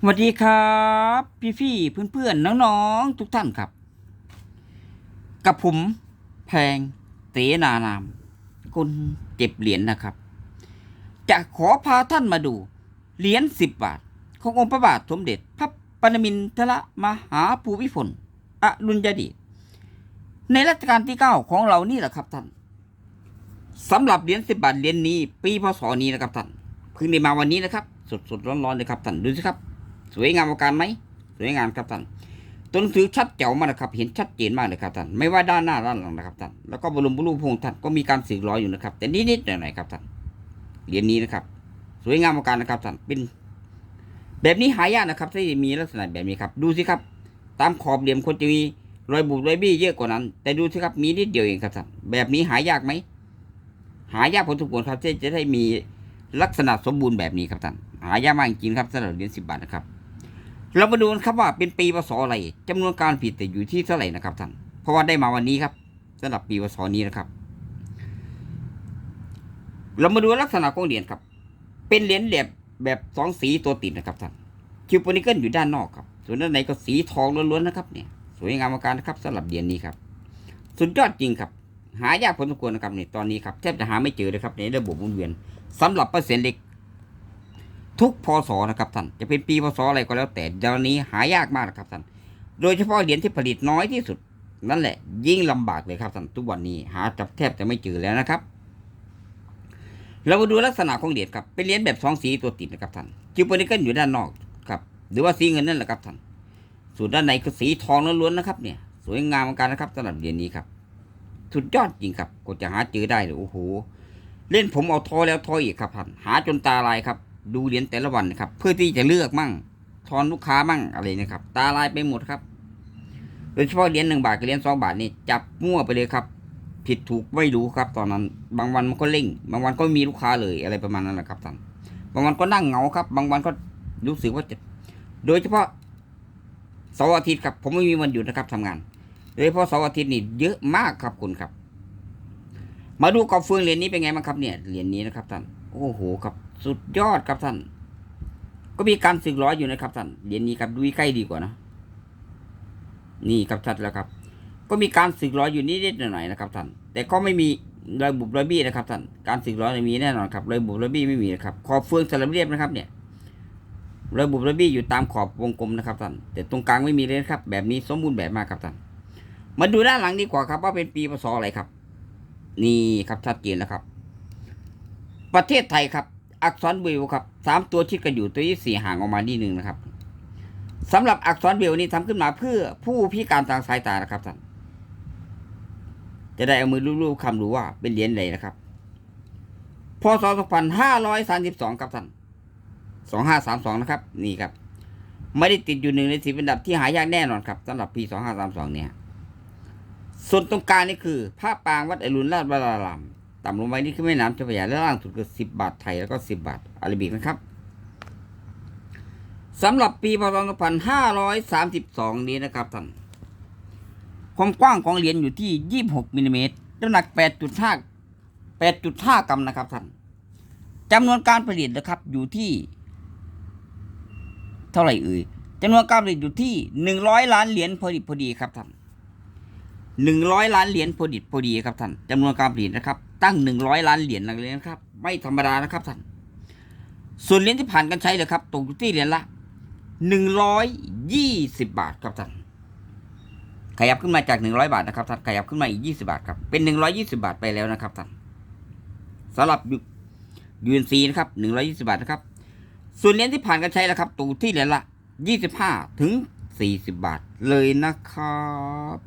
สวัสดีครับ พี่พี่เพื่อนเพื่อนๆน้องๆทุกท่านครับ กับผมแพงเตนานามคนเจ็บเหรียญนะครับ จะขอพาท่านมาดู เหรียญสิบบาท ขององค์พระบาทสมเด็จพระปรมินทรมหาภูมิพลอรุณยเดชในรัชกาลที่เก้าของเรานี่แหละครับท่านสำหรับเหรียญสิบบาทเหรียญนี้ ปีพศนี้นะครับท่านเพิ่งได้มาวันนี้นะครับ สดๆร้อนๆเลยครับท่านดูสิครับ สวยงามประการไหมสวยงามครับท่านตัวหนังสือชัดเจ๋วมากนะครับ เห็นชัดเจนมากเลยครับท่านไม่ว่าด้านหน้าด้านหลังนะครับท่านแล้วก็บรมบรูปพงค์ท่านก็มีการสึกร้อยอยู่นะครับ แต่นิดๆหน่อยๆครับท่านเหรียญนี้นะครับ สวยงามประการนะครับท่านเป็นแบบนี้หายากนะครับที่มีลักษณะแบบนี้ครับ ดูสิครับ ตามขอบเหลี่ยมคนจะมีรอยบุบรอยบี้เยอะกว่านั้น แต่ดูสิครับมีนิดเดียวเองครับท่านแบบนี้หายากไหมหายากพอสมควรครับที่จะได้มีลักษณะสมบูรณ์แบบนี้ครับท่านหายากมากจริงครับสำหรับเหรียญสิบบาทนะครับ เรามาดูกันครับว่าเป็นปีพศอะไรจำนวนการผิดแต่อยู่ที่เท่าไหร่นะครับท่านเพราะว่าได้มาวันนี้ครับสำหรับปีพศนี้นะครับ เรามาดูลักษณะของเหรียญครับ เป็นเหรียญแบบแบบสองสีตัวติดนะครับท่านคิวโปนิเกิลอยู่ด้านนอกครับส่วนด้านในก็สีทองล้วนๆนะครับเนี่ยสวยงามมากนะครับสำหรับเหรียญนี้ครับ สุดยอดจริงครับ หายากพอสมควรนะครับในตอนนี้ครับแทบจะหาไม่เจอเลยครับในระบบหมุนเวียนสำหรับเปอร์เซ็นต์เล็ก ทุกพศนะครับท่านจะเป็นปีพศอะไรก็แล้วแต่เดี๋ยวนี้หายากมากนะครับท่านโดยเฉพาะเหรียญที่ผลิตน้อยที่สุด นั่นแหละ ยิ่งลำบากเลยครับท่านทุกวันนี้หาจับแทบจะไม่เจอแล้วนะครับ เรามาดูลักษณะของเหรียญครับเป็นเหรียญแบบสองสีตัวติดนะครับท่านจิวโปนิเกิลอยู่ด้านนอกครับหรือว่าสีเงินนั่นแหละครับท่านส่วนด้านในก็สีทองล้วนๆนะครับเนี่ยสวยงามมือนกันนะครับสำหรับเหรียญนี้ครับสุดยอดจริงครับก็จะหาเจอได้เลยโอ้โหเล่นผมเอาทอแล้วทออีกครับท่านหาจนตาลายครับ ดูเหรียญแต่ละวันนะครับ เพื่อที่จะเลือกมั่งทอนลูกค้ามั่งอะไรนะครับ ตาลายไปหมดครับ โดยเฉพาะเหรียญหนึ่งบาทกับเหรียญสองบาทนี่จับมั่วไปเลยครับ ผิดถูกไม่รู้ครับ ตอนนั้น บางวันมันก็เร่ง บางวันก็มีลูกค้าเลยอะไรประมาณนั้นแหละครับท่านบางวันก็นั่งเหงาครับ บางวันก็รู้สึกว่าจะ โดยเฉพาะเสาร์อาทิตย์ครับ ผมไม่มีวันหยุดนะครับทำงานโดยเฉพาะเสาร์อาทิตย์นี่เยอะมากครับคุณครับ มาดูกอบเฟืองเหรียญนี้เป็นไงบ้างครับเนี่ยเหรียญนี้นะครับท่าน โอ้โหครับสุดยอดครับท่าน ก็มีการสึกร้อยอยู่นะครับท่านเหรียญนี้ครับดูใกล้ดีกว่านะนี่ครับชัดแล้วครับ ก็มีการสึกร้อยอยู่นิดๆหน่อยๆนะครับท่านแต่ก็ไม่มีรอยบุบรอยบี้นะครับท่านการสึกร้อยมีแน่นอนครับรอยบุบรอยบี้ไม่มีนะครับขอบเฟืองสลับเรียบนะครับ เนี่ยรอยบุบรอยบี้อยู่ตามขอบวงกลมนะครับท่านแต่ตรงกลางไม่มีเลยครับ แบบนี้สมบูรณ์แบบมากครับท่านมาดูด้านหลังดีกว่าครับ ว่าเป็นปีพศอะไรครับ นี่ครับชัดเจนแล้วครับ ประเทศไทยครับ อักษรเบลครับสามตัวชิดกันอยู่ตัวที่สี่ห่างออกมานิดหนึ่งนะครับสำหรับอักษรเบลนี้ทำขึ้นมาเพื่อผู้พิการทางสายตานะครับท่านจะได้เอามือรูปๆคำรู้ว่าเป็นเหรียญอะไรนะครับพศ2532ครับท่าน2532นะครับ นี่ครับ ไม่ได้ติดอยู่หนึ่งในสิบอันดับที่หายากแน่นอนครับสำหรับปี2532เนี่ยส่วนตรงกลางนี่คือผ้าปางวัดอรุณราชวราราม ต่ำลงไปนี่คือแม่น้ำเจ้าพระยาและล่างสุดคือ 10 บาทไทยแล้วก็ 10 บาทอาราบิกนะครับสำหรับปีพศ2532 นี้นะครับท่านความกว้างของเหรียญอยู่ที่ 26มิลลิเมตรน้ำหนัก 8.5 8.5 กรัมนะครับท่านจำนวนการผลิตนะครับอยู่ที่ เท่าไหร่เอ่ยจำนวนการผลิตอยู่ที่ 100 ล้านเหรียญพอดีพอดีครับท่าน100 ล้านเหรียญพอดีพอดีครับท่านจำนวนการผลิตนะครับ ตั้ง 100 ล้านเหรียญเลยนะครับ ไม่ธรรมดานะครับท่าน ส่วนเหรียญที่ผ่านการใช้เลยครับตกอยู่ที่เหรียญละ 120 บาทครับท่าน ขยับขึ้นมาจาก 100 บาทนะครับท่าน ขยับขึ้นมาอีก 20 บาทครับ เป็น 120 บาทไปแล้วนะครับท่านสำหรับยูเอ็นซีนะครับ 120 บาทนะครับ ส่วนเหรียญที่ผ่านการใช้แล้วครับตกที่เหรียญละ 25 ถึง 40 บาทเลยนะครับ